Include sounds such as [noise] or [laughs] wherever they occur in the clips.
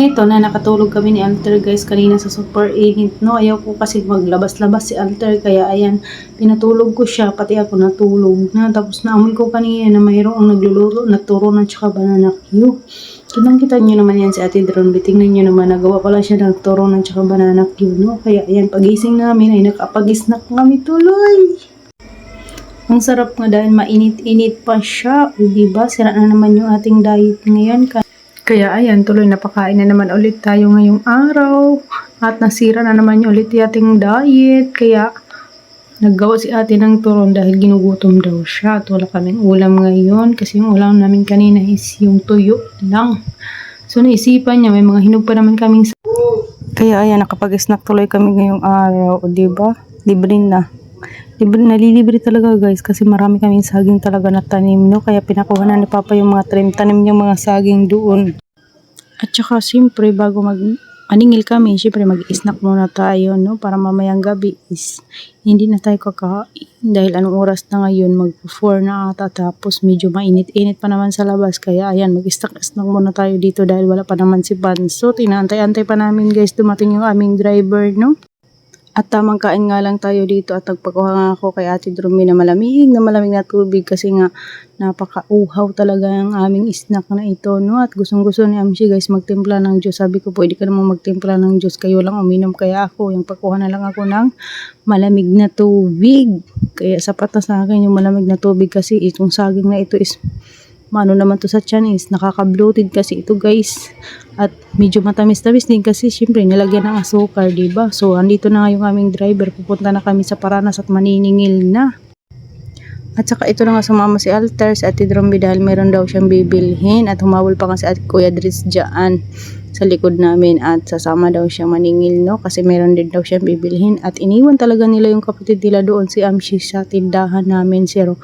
Eto na nakatulog kami ni Alter guys kanina sa super init no. Ayaw ko kasi maglabas-labas si Alter kaya ayan pinatulog ko siya pati ako natulog na. Tapos naamoy ko kanina na mayroong nagluluto na turo na tsaka banana Q. Kitang kita nyo naman yan si Ate Dron. Tingnan nyo naman nagawa pala siya ng turo na tsaka banana Q no. Kaya ayan pagising namin ay nakapagisnak kami tuloy. Ang sarap nga dahil mainit-init pa siya. O diba, sira na naman yung ating diet ngayon. Ka- Kaya ayan, tuloy napakain na naman ulit tayo ngayong araw. At nasira na naman yung ulit ating diet. Kaya naggawa si ate ng turon dahil ginugutom daw siya. At wala kaming ulam ngayon. Kasi yung ulam namin kanina is yung tuyo lang. So naisipan niya, may mga hinog pa naman kaming sa- Kaya ayan, nakapag-snack tuloy kami ngayong araw. O diba? Libre na. Libre, nalilibre talaga guys kasi marami kaming saging talaga na tanim no? Kaya pinakuha na ni Papa yung mga trim tanim yung mga saging doon. At saka siyempre bago mag aningil kami siyempre mag-snack muna tayo no? Para mamayang gabi is hindi na tayo kakain. Dahil anong oras na ngayon mag 4 na ata tapos medyo mainit-init pa naman sa labas. Kaya ayan mag-snack-snack muna tayo dito dahil wala pa naman si Banso tinaantay-antay pa namin guys dumating yung aming driver no at tamang kain nga lang tayo dito at nagpakuha nga ako kay Ate Drumi na malamig na malamig na tubig kasi nga napaka-uhaw talaga ang aming snack na ito no? At gustong gusto ni Amshi guys magtimpla ng juice. Sabi ko pwede ka naman magtimpla ng juice kayo lang uminom. Kaya ako yung pakuha na lang ako ng malamig na tubig. Kaya sapat na sa akin yung malamig na tubig kasi itong saging na ito is Mano naman to sa tiyan nakaka-bloated kasi ito guys. At medyo matamis-tamis din kasi syempre nilagyan ng asukar, ba? So andito na nga yung aming driver. Pupunta na kami sa Paranas at maniningil na. At saka ito na nga sumama si Alter sa Ate Dromby dahil meron daw siyang bibilhin at humawal pa nga si Ate Kuya Dritz dyan sa likod namin at sasama daw siya maningil no? Kasi meron din daw siyang bibilhin. At iniwan talaga nila yung kapatid nila doon si Amshi sa tindahan namin zero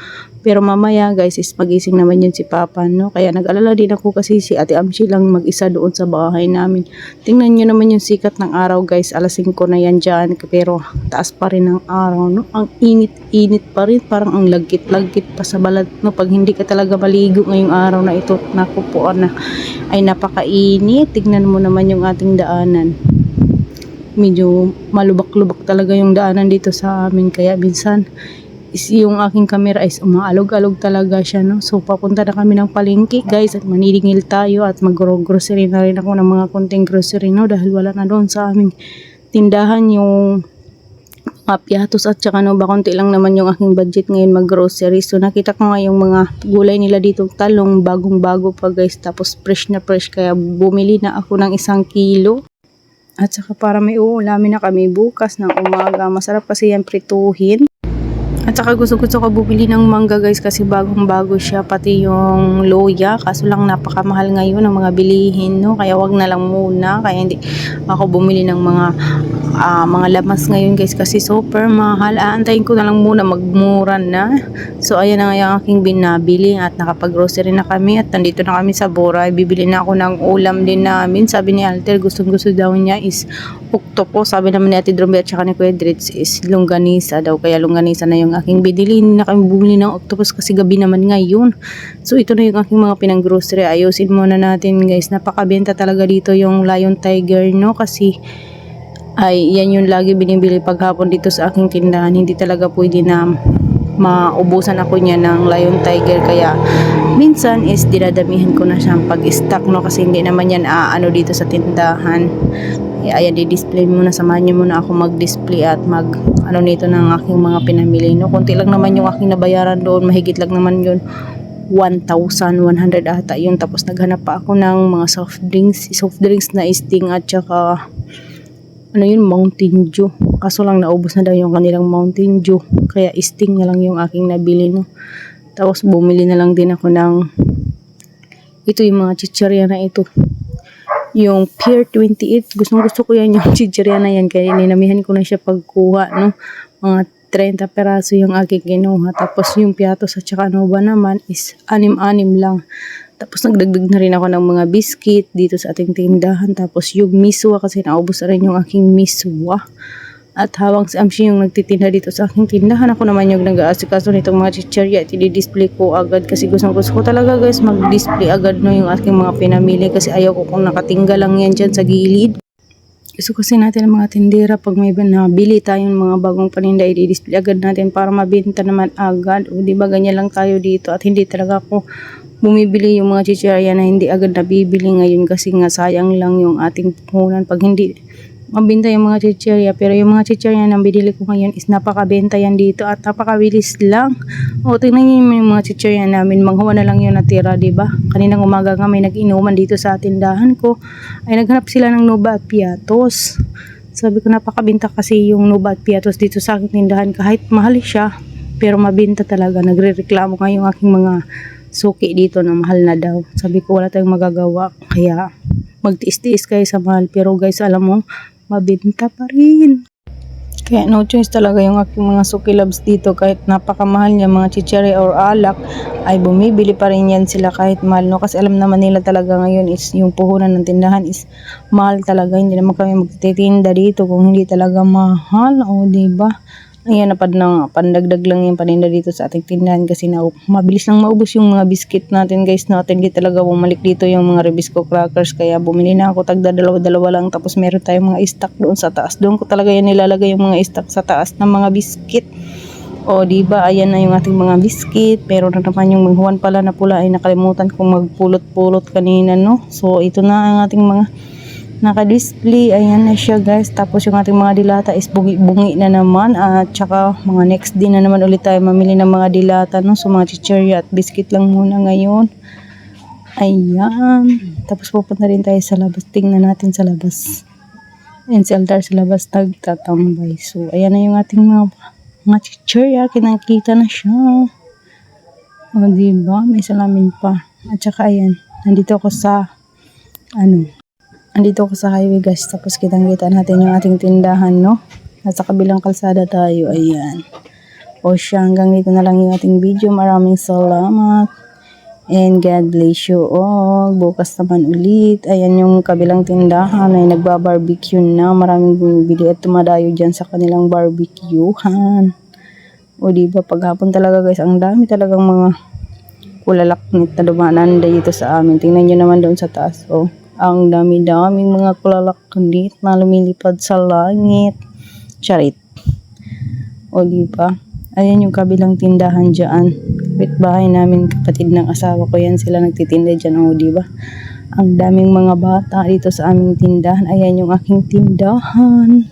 pero mamaya guys is magising naman yun si Papa no? Kaya nag-alala din ako kasi si Ate Amshi lang mag-isa doon sa bahay namin. Tingnan nyo naman yung sikat ng araw guys. Alas 5 na yan dyan pero taas pa rin ang araw no? Ang init-init pa rin. Parang ang lagkit-lagkit pa sa balat no? Pag hindi ka talaga maligo ngayong araw na ito naku po na. Ay napakainit. Tignan mo naman yung ating daanan. Medyo malubak-lubak talaga yung daanan dito sa amin. Kaya minsan is yung aking camera is umaalog-alog talaga siya no? So papunta na kami ng palengke guys at manilingil tayo at mag-grocery na rin ako ng mga konting grocery no? Dahil wala na doon sa aming tindahan yung mga piatos at saka no ba konti lang naman yung aking budget ngayon mag grocery so nakita ko nga yung mga gulay nila dito talong bagong bago pa guys. Tapos fresh na fresh. Kaya bumili na ako ng isang kilo. At saka para may uulamin na kami bukas ng umaga. Masarap kasi yan prituhin at gusto gusto ko bumili ng mangga guys kasi bagong bago siya pati yung loya. Kaso lang napakamahal ngayon ng mga bilihin no? Kaya wag na lang muna. Kaya hindi ako bumili ng mga ah, mga lamas ngayon guys kasi super mahal. Aantayin ko na lang muna magmura na. So ayan na nga yung aking binabili at nakapag grocery na kami at nandito na kami sa Bora bibili na ako ng ulam din namin. Sabi ni Alter gustong gusto daw niya is octopus sabi naman ni Ate Drombe at saka ni Kuya is longganisa daw. Kaya longganisa na yung binili hindi na kami bumili ng octopus kasi gabi naman ngayon. So ito na yung aking mga pinang grocery ayusin muna natin guys. Napakabenta talaga dito yung Lion Tiger no? Kasi ay yan yung lagi binibili paghapon dito sa aking tindahan. Hindi talaga pwede na maubusan ako niya ng Lion Tiger. Kaya minsan is dinadamihan ko na siyang pag-stock no? Kasi hindi naman yan aano dito sa tindahan ayan di-display muna samahan niyo muna ako mag-display at mag ano nito ng aking mga pinamili no konti lang naman yung aking nabayaran doon mahigit lang naman yun 1,100 ata yun tapos naghanap pa ako ng mga soft drinks soft drinks na Sting at saka ano yun, Mountain Dew. Kaso lang naubos na daw yung kanilang Mountain Dew. Kaya Sting na lang yung aking nabili, no. Tapos bumili na lang din ako ng ito yung mga chichirya na ito. Yung Pier 28, gustong gusto ko yan yung [laughs] chichirya na yan. Kaya ninamihan ko na siya pagkuha, no. Mga 30 peraso yung aking kinuha. Tapos yung piatos at saka ano ba naman is anim-anim lang. Tapos nagdagdag na rin ako ng mga biscuit dito sa ating tindahan. Tapos yung miswa kasi naubos na rin yung aking miswa. At hawang si Amshi yung nagtitinda dito sa aking tindahan. Ako naman yung nag-aasikaso nitong mga chicherya at i-display ko agad kasi gusto, gusto ko talaga guys mag-display agad no yung aking mga pinamili kasi ayaw ko kung nakatinggal lang yan dyan sa gilid. Gusto kasi natin ang mga tindera pag may nabili tayong mga bagong paninda i-display agad natin para mabenta naman agad. O di ba ganyan lang tayo dito at hindi talaga ako bumibili yung mga chicherya na hindi agad nabibili ngayon kasi nga sayang lang yung ating puhunan pag hindi mabenta yung mga chicherya pero yung mga chicherya na binili ko ngayon is napakabenta yan dito at napakabilis lang. O tingnan niyo yung mga chicherya namin. Manghawa na lang yung natira di ba? Kaninang umaga nga may nag-inuman dito sa tindahan ko. Ay naghanap sila ng Nova at Piatos. Sabi ko napakabenta kasi yung Nova at Piatos dito sa aking tindahan. Kahit mahal siya pero mabenta talaga. Nagre-reklamo nga yung aking mga suki dito na mahal na daw. Sabi ko wala tayong magagawa. Kaya magtiis-tiis kayo sa mahal. Pero guys alam mo mabenta pa rin. Kaya no choice talaga yung aking mga suki loves dito. Kahit napakamahal niya mga chichari or alak ay bumibili pa rin yan sila kahit mahal no? Kasi alam naman nila talaga ngayon is yung puhunan ng tindahan is mahal talaga. Hindi naman kami magtitinda dito kung hindi talaga mahal o di ba Ayan, napad na pandagdag lang yung paninda dito sa ating tindahan kasi na mabilis lang maubos yung mga biscuit natin guys na hindi talaga bumalik dito yung mga Rebisco crackers. Kaya bumili na ako tagda dalawa-dalawa lang. Tapos meron tayong mga stock doon sa taas. Doon ko talaga yan nilalagay yung mga stock sa taas ng mga biscuit. O di ba? Ayan na yung ating mga biscuit. Pero na naman yung manghuan pala na pula. Ay nakalimutan kong magpulot-pulot kanina no? So ito na ang ating mga naka-display. Ayan na siya guys. Tapos yung ating mga dilata is bungi-bungi na naman. At saka mga next day na naman ulit tayo mamili ng mga dilata. No? So mga chicherya at biscuit lang muna ngayon. Ayan. Tapos pupunta rin tayo sa labas. Tingnan natin sa labas. Ayan si Altar sa labas nagtatambay. So ayan na yung ating mga, mga chicherya. Kinakita na siya. O diba? May salamin pa. At saka ayan. Nandito ako sa ano andito ako sa highway guys. Tapos kitang kita natin yung ating tindahan no? Nasa kabilang kalsada tayo ayan. O siya hanggang dito na lang yung ating video. Maraming salamat. And God bless you all. Bukas naman ulit. Ayan yung kabilang tindahan. Ay nagbabarbecue na. Maraming bumibili at tumadayo dyan sa kanilang barbecuehan. O diba? Paghapon talaga guys ang dami talagang mga kulalaknit na dumanan dito sa amin. Tingnan nyo naman doon sa taas oh ang dami-daming mga kulalaknit na lumilipad sa langit. Charit. O di ba? Ayan yung kabilang tindahan dyan. bahay namin, kapatid ng asawa ko yan. Sila nagtitinda dyan. O di ba? Ang daming mga bata dito sa aming tindahan. Ayan yung aking tindahan.